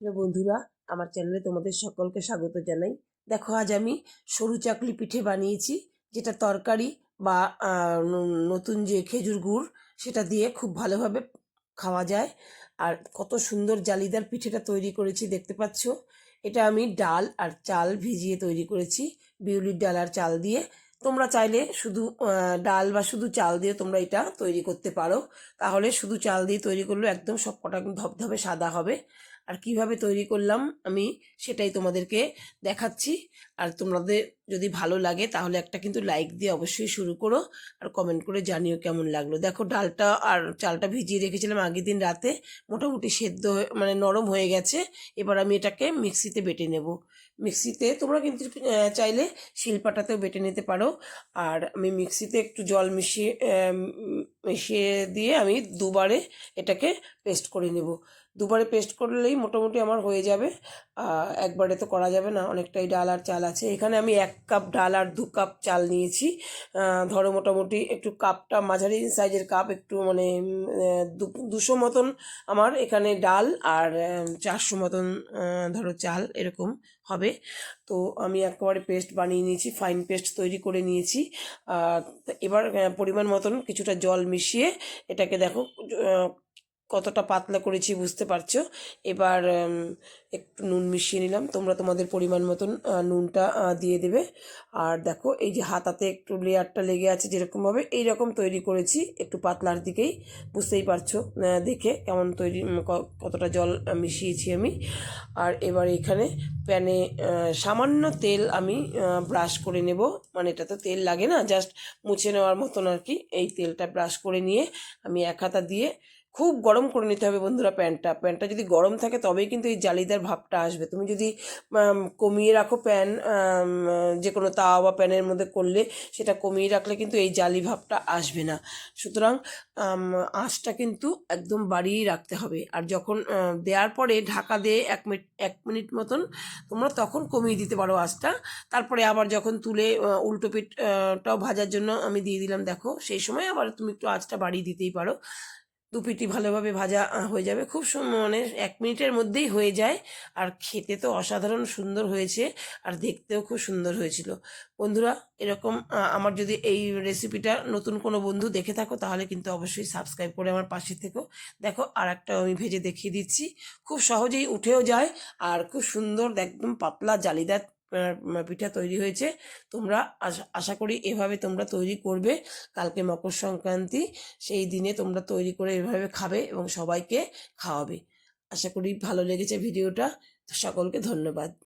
বন্ধুরা, আমার চ্যানেলে তোমাদের সকলকে স্বাগত জানাই। দেখো, আজ আমি সরু চাকলি পিঠে বানিয়েছি, যেটা তরকারি বা নতুন যে খেজুর গুড়, সেটা দিয়ে খুব ভালোভাবে খাওয়া যায়। আর কত সুন্দর জালিদার পিঠেটা তৈরি করেছি, দেখতে পাচ্ছ? এটা আমি ডাল আর চাল ভিজিয়ে তৈরি করেছি, বিউলির ডাল আর চাল দিয়ে। তোমরা চাইলে শুধু ডাল বা শুধু চাল দিয়ে তোমরা এটা তৈরি করতে পারো। তাহলে শুধু চাল দিয়ে তৈরি করলে একদম সব কটা ধবধবে সাদা হবে। আর কীভাবে তৈরি করলাম আমি সেটাই তোমাদেরকে দেখাচ্ছি। আর তোমাদের যদি ভালো লাগে তাহলে একটা কিন্তু লাইক দিয়ে অবশ্যই শুরু করো আর কমেন্ট করে জানিও কেমন লাগল। দেখো ডালটা আর চালটা ভিজিয়ে রেখেছিলাম আগের দিন রাতে, মোটামুটি সেদ্ধ মানে নরম হয়ে গেছে। এবার আমি এটাকে মিক্সিতে বেটে নেব। মিক্সিতে তোমরা কিন্তু চাইলে শিলপাটাতেও বেটে নিতে পারো। আর আমি মিক্সিতে একটু জল মিশিয়ে মিশিয়ে দিয়ে আমি দুবারে এটাকে পেস্ট করে নেব। দুবারে পেস্ট করলেই মোটামুটি আমার হয়ে যাবে। একবারে তো করা যাবে না, অনেকটাই ডাল আর চাল আছে। এখানে আমি এক কাপ ডাল আর দু কাপ চাল নিয়েছি। ধরো মোটামুটি একটু কাপটা, মাঝারি সাইজের কাপ একটু মানে দুশো মতন আমার এখানে ডাল আর চারশো মতন ধরো চাল এরকম হবে। তো আমি একেবারে পেস্ট বানিয়ে নিয়েছি ফাইন পেস্ট তৈরি করে নিয়েছি। এবার পরিমাণ মতন কিছুটা জল মিশিয়ে এটাকে দেখো কতটা পাতলা করেছি বুঝতে পারছ? এবার একটু নুন মিশিয়ে নিলাম। তোমরা তোমাদের পরিমাণ মতন নুনটা দিয়ে দেবে। আর দেখো, এই যে হাতাতে একটু লেয়ারটা লেগে আছে যেরকমভাবে এই রকম তৈরি করেছি একটু পাতলার দিকেই। বুঝতেই পারছ দেখে কেমন তৈরি কতটা জল মিশিয়েছি আমি। আর এবার এখানে প্যানে সামান্য তেল আমি ব্রাশ করে নেব। মানে এটা তো তেল লাগে না, জাস্ট মুছে নেওয়ার মতন আর কি। এই তেলটা ব্রাশ করে নিয়ে আমি এক হাতা দিয়ে খুব গরম করে নিতে হবে বন্ধুরা প্যানটা। প্যানটা যদি গরম থাকে তবেই কিন্তু এই জালিদার ভাবটা আসবে। তুমি যদি কমিয়ে রাখো প্যান যে কোনো তাওয়া বা প্যানের মধ্যে করলে সেটা কমিয়ে রাখলে কিন্তু এই জালি ভাবটা আসবে না। সুতরাং আঁচটা কিন্তু একদম বাড়িয়েই রাখতে হবে। আর যখন দেওয়ার পরে ঢাকা দিয়ে এক মিনিট এক মিনিট মতন তোমরা তখন কমিয়ে দিতে পারো আঁচটা। তারপরে আবার যখন তুলে উল্টো পিঠটাও ভাজার জন্য আমি দিয়ে দিলাম, দেখো। সেই সময় আবার তুমি একটু আঁচটা বাড়িয়ে দিতেই পারো। দু পিটি ভালোভাবে ভাজা হয়ে যাবে। খুব মানে এক মিনিটের মধ্যেই হয়ে যায়। আর খেতে তো অসাধারণ সুন্দর হয়েছে। আর দেখতেও খুব সুন্দর হয়েছিল। বন্ধুরা, এরকম আমার যদি এই রেসিপিটা নতুন কোনো বন্ধু দেখে থাকো, তাহলে কিন্তু অবশ্যই সাবস্ক্রাইব করে আমার পাশে থেকো। দেখো আর একটা আমি ভেজে দেখিয়ে দিচ্ছি। খুব সহজেই উঠেও যায়। আর খুব সুন্দর, একদম পাতলা, জালিদার পিঠা তৈরি হয়েছে। তোমরা আশা- করি এভাবে তোমরা তৈরি করবে। কালকে মকর সংক্রান্তি, সেই দিনে তোমরা তৈরি করে এভাবে খাবে এবং সবাইকে খাওয়াবে। আশা করি ভালো লেগেছে ভিডিওটা। সকলকে ধন্যবাদ।